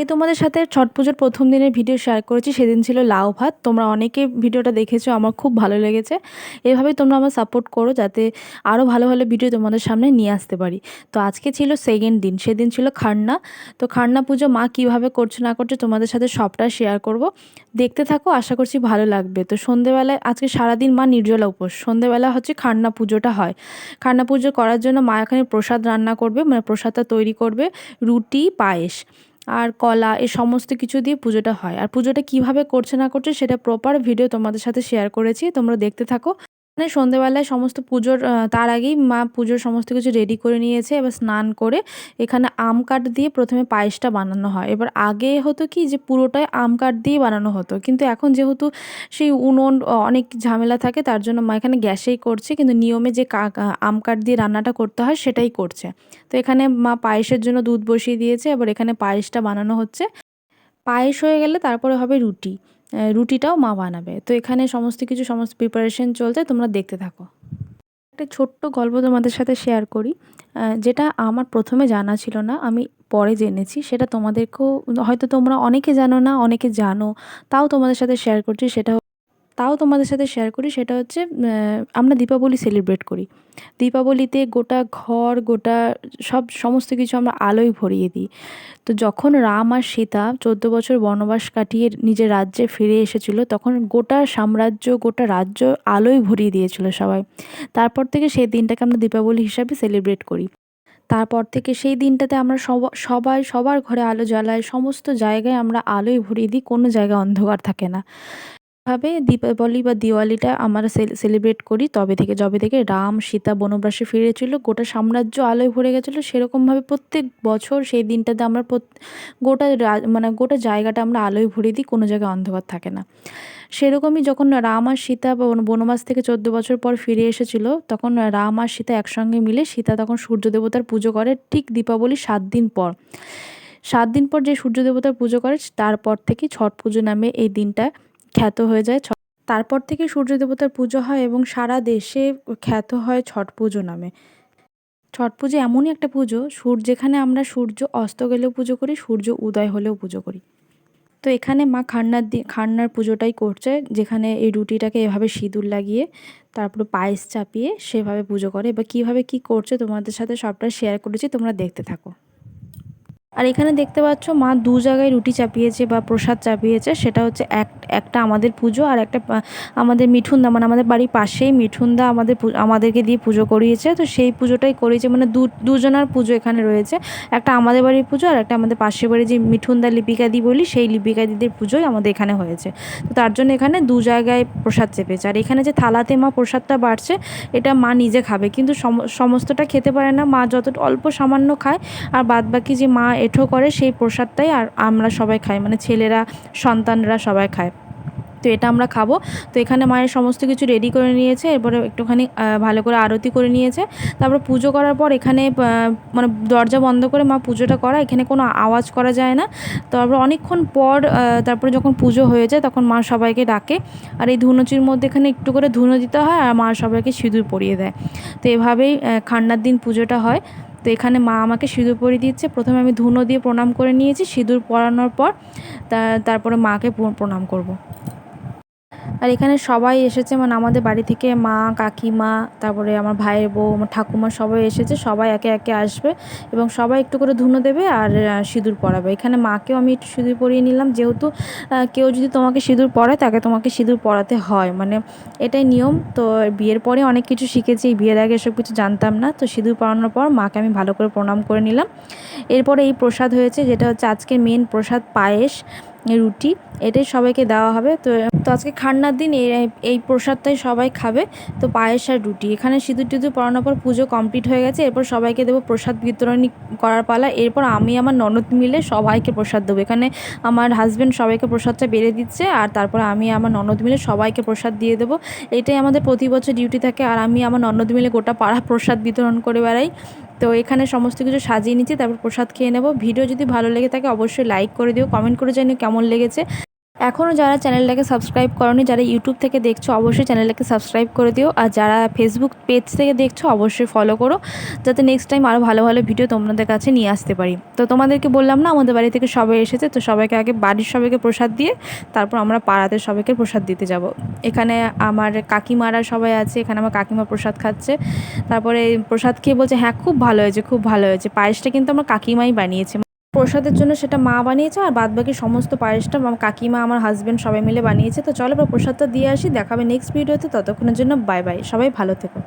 এই তোমাদের সাথে ছট পুজোর প্রথম দিনের ভিডিও শেয়ার করেছি, সেদিন ছিল লাউ ভাত। তোমরা অনেকে ভিডিওটা দেখেছ, আমার খুব ভালো লেগেছে। এভাবেই তোমরা আমার সাপোর্ট করো, যাতে আরও ভালো ভালো ভিডিও তোমাদের সামনে নিয়ে আসতে পারি। তো আজকে ছিল সেকেন্ড দিন, সেদিন ছিল খান্না। তো খান্না পুজো মা কীভাবে করছে, না করছে তোমাদের সাথে সবটা শেয়ার করব। দেখতে থাকো, আশা করছি ভালো লাগবে। তো সন্ধেবেলায়, আজকে সারাদিন মা নির্জলা উপোস। সন্ধেবেলা হচ্ছে খান্না পুজোটা হয়। খান্না পুজো করার জন্য মা এখানে প্রসাদ রান্না করবে মানে প্রসাদটা তৈরি করবে, রুটি, পায়েস। আর কলা, এ সমস্ত কিছু দিয়ে পুজোটা হয়। আর পুজোটা কীভাবে করছে না করছে সেটা প্রপার ভিডিও তোমাদের সাথে শেয়ার করেছি। তোমরা দেখতে থাকো। মানে সন্ধেবেলায় সমস্ত পুজোর তার আগেই মা পুজোর সমস্ত কিছু রেডি করে নিয়েছে, এবার স্নান করে এখানে আম কাঠ দিয়ে প্রথমে পায়েসটা বানানো হয়। এবার আগে হতো কি যে পুরোটাই আম কাঠ দিয়ে বানানো হতো, কিন্তু এখন যেহেতু সেই উনুন অনেক ঝামেলা থাকে, তার জন্য মা এখানে গ্যাসেই করছে, কিন্তু নিয়মে যে আম কাঠ দিয়ে রান্নাটা করতে হয় সেটাই করছে। তো এখানে মা পায়েসের জন্য দুধ বসিয়ে দিয়েছে, এবার এখানে পায়েসটা বানানো হচ্ছে। পায়েস হয়ে গেলে তারপরে হবে রুটি। রুটিটাও মা বানাবে। তো এখানে সমস্ত কিছু, সমস্ত প্রিপারেশন চলছে, তোমরা দেখতে থাকো। একটা ছোট্ট গল্প তোমাদের সাথে শেয়ার করি। যেটা আমার প্রথমে জানা ছিল না, আমি পরে জেনেছি, সেটা তোমাদেরকেও, হয়তো তোমরা অনেকে জানো না, অনেকে জানো, তাও তোমাদের সাথে শেয়ার করছি, সেটা তাও তোমাদের সাথে শেয়ার করি, সেটা হচ্ছে আমরা দীপাবলি সেলিব্রেট করি। দীপাবলিতে গোটা ঘর, গোটা সব সমস্ত কিছু আমরা আলোয় ভরিয়ে দিই। তো যখন রাম আর সীতা চোদ্দ বছর বনবাস কাটিয়ে নিজের রাজ্যে ফিরে এসেছিল, তখন গোটা সাম্রাজ্য, গোটা রাজ্য আলোয় ভরিয়ে দিয়েছিল সবাই। তারপর থেকে সেই দিনটাকে আমরা দীপাবলি হিসাবে সেলিব্রেট করি। তারপর থেকে সেই দিনটাতে আমরা সবাই, সবার ঘরে আলো জ্বালাই সমস্ত জায়গায় আমরা আলোয় ভরিয়ে দিই, কোনো জায়গায় অন্ধকার থাকে না। ভাবে দীপাবলি বা দিওয়ালিটা আমরা সেলিব্রেট করি। তবে থেকে, যবে থেকে রাম, সীতা, বনবাসে ফিরেছিল, গোটা সাম্রাজ্য আলোয় ভরে গেছিল সেরকমভাবে প্রত্যেক বছর সেই দিনটাতে আমরা গোটা মানে গোটা জায়গাটা আমরা আলোয় ভরে দিই, কোনো জায়গায় অন্ধকার থাকে না। সেরকমই যখন রাম আর সীতা বনবাস থেকে চোদ্দ বছর পর ফিরে এসেছিল, তখন রাম আর সীতা একসঙ্গে মিলে সীতা তখন সূর্য দেবতার পুজো করে ঠিক দীপাবলি সাত দিন পর। সাত দিন পর যে সূর্য দেবতার পুজো করে, তারপর থেকে ছট পুজো নামে এই দিনটা খ্যাত হয়ে যায় তারপর থেকে সূর্য দেবতার পুজো হয় এবং সারা দেশে খ্যাত হয় ছট পুজো নামে। ছট পুজো এমনই একটা পুজো, সূর্য যেখানে আমরা সূর্য অস্ত গেলেও পুজো করি, সূর্য উদয় হলেও পুজো করি। তো এখানে মা খান্নার দি খান্নার পুজোটাই করছে, যেখানে এই রুটিটাকে এভাবে সিঁদুর লাগিয়ে, তারপরে পায়েস চাপিয়ে সেভাবে পুজো করে। এবার কীভাবে কী করছে তোমাদের সাথে সবটা শেয়ার করেছি, তোমরা দেখতে থাকো। আর এখানে দেখতে পাচ্ছ মা দু জায়গায় রুটি চাপিয়েছে বা প্রসাদ চাপিয়েছে, সেটা হচ্ছে এক, একটা আমাদের পুজো আর একটা আমাদের মিঠুনদা মানে আমাদের বাড়ির পাশেই মিঠুনদা আমাদের আমাদেরকে দিয়ে পুজো করিয়েছে। তো সেই পুজোটাই করিয়েছে মানে দু, দুজনার পুজো এখানে রয়েছে। একটা আমাদের বাড়ির পুজো আর একটা আমাদের পাশের বাড়ি যে মিঠুনদা লিপিকা দি বলি, সেই লিপিকা দিদির পুজোই আমাদের এখানে হয়েছে। তো তার জন্য এখানে দু জায়গায় প্রসাদ চেপেছে। আর এখানে যে থালাতে মা প্রসাদটা বাড়ছে, এটা মা নিজে খাবে। কিন্তু সমস্তটা খেতে পারে না। মা যত অল্প সামান্য খায়, আর বাদ বাকি যে মা এঁঠো করে, সেই প্রসাদটাই আর আমরা সবাই খাই। মানে ছেলেরা, সন্তানরা সবাই খায়। তো এটা আমরা খাব। তো এখানে মায়ের সমস্ত কিছু রেডি করে নিয়েছে। এরপরে একটুখানি ভালো করে আরতি করে নিয়েছে। তারপর পুজো করার পর এখানে মানে দরজা বন্ধ করে মা পুজোটা করা এখানে কোনো আওয়াজ করা যায় না। তারপর অনেকক্ষণ পর তারপরে যখন পুজো হয়ে যায়, তখন মা সবাইকে ডাকে। আর এই ধুনুচির মধ্যে এখানে একটু করে ধুনো দিতে হয়, আর মা সবাইকে সিঁদুর পরিয়ে দেয়। তো এভাবেই খান্নার দিন পুজোটা হয়। তো এখানে মা আমাকে সিঁদুর পরিয়ে দিচ্ছে প্রথমে আমি ধুনো দিয়ে প্রণাম করে নিয়েছি সিঁদুর পরানোর পর তারপরে মাকে প্রণাম করব। আর এখানে সবাই এসেছে মানে আমাদের বাড়ি থেকে মা, কাকিমা, তারপরে আমার ভাইয়ের বউ, আমার ঠাকুমা সবাই এসেছে, সবাই একে একে আসবে এবং সবাই একটু করে ধুনো দেবে আর সিঁদুর পরাবে। এখানে মাকেও আমি একটু সিঁদুর পরিয়ে নিলাম, যেহেতু কেউ যদি তোমাকে সিঁদুর পরায়, তাকে তোমাকে সিঁদুর পরাতে হয়। মানে এটাই নিয়ম, তো বিয়ের পরে অনেক কিছু শিখেছি বিয়ের আগে এসব কিছু জানতাম না, তো সিঁদুর পরানোর পর মাকে আমি ভালো করে প্রণাম করে নিলাম। এরপরে এই প্রসাদ হয়েছে, যেটা হচ্ছে আজকের মেন প্রসাদ, পায়েস, রুটি, এটাই সবাইকে দেওয়া হবে, তো তো আজকে খান্নার দিন, এই এই প্রসাদটাই সবাই খাবে। তো পায়েস আর রুটি। এখানে সিঁদুর টিঁদুর পড়ানোর পর পুজো কমপ্লিট হয়ে গেছে। এরপর সবাইকে দেবো প্রসাদ বিতরণী করার পালা। এরপর আমি আমার ননদ মিলে সবাইকে প্রসাদ দেবো। এখানে আমার হাজব্যান্ড সবাইকে প্রসাদটা বেড়ে দিচ্ছে আর তারপর আমি আমার ননদ মিলে সবাইকে প্রসাদ দিয়ে দেবো। এটাই আমাদের প্রতি বছর ডিউটি থাকে আর আমি আমার ননদ মিলে গোটা পাড়া প্রসাদ বিতরণ করে বেড়াই। তো এখানে সমস্ত কিছু সাজিয়ে নিচ্ছি, তারপর প্রসাদ খেয়ে নেব। ভিডিও যদি ভালো লেগে থাকে, অবশ্যই লাইক করে দিও। কমেন্ট করে জানিও কেমন লেগেছে। এখনও যারা চ্যানেলটাকে সাবস্ক্রাইব করনি, যারা ইউটিউব থেকে দেখছ, অবশ্যই চ্যানেলটাকে সাবস্ক্রাইব করে দিও। আর যারা ফেসবুক পেজ থেকে দেখছ, অবশ্যই ফলো করো, যাতে নেক্সট টাইম আরও ভালো ভালো ভিডিও তোমাদের কাছে নিয়ে আসতে পারি। তো তোমাদেরকে বললাম না, আমাদের বাড়ি থেকে সবাই এসেছে, তো সবাইকে আগে বাড়ির সবাইকে প্রসাদ দিয়ে, তারপর আমরা পাড়াতে সবাইকে প্রসাদ দিতে যাব। এখানে আমার কাকিমারা সবাই আছে, এখানে আমার কাকিমা প্রসাদ খাচ্ছে। তারপরে প্রসাদ খেয়ে বলছে হ্যাঁ খুব ভালো হয়েছে, খুব ভালো হয়েছে। পায়েসটা কিন্তু আমার কাকিমাই বানিয়েছে। প্রসাদের জন্য সেটা মা বানিয়েছে আর বাদ বাকি সমস্ত পায়েসটা আমার কাকিমা, আমার হাজব্যান্ড সবাই মিলে বানিয়েছে। তো চলো এবার প্রসাদটা দিয়ে আসি, দেখাবে নেক্সট ভিডিওতে ততক্ষণের জন্য বাই বাই সবাই ভালো থেকো।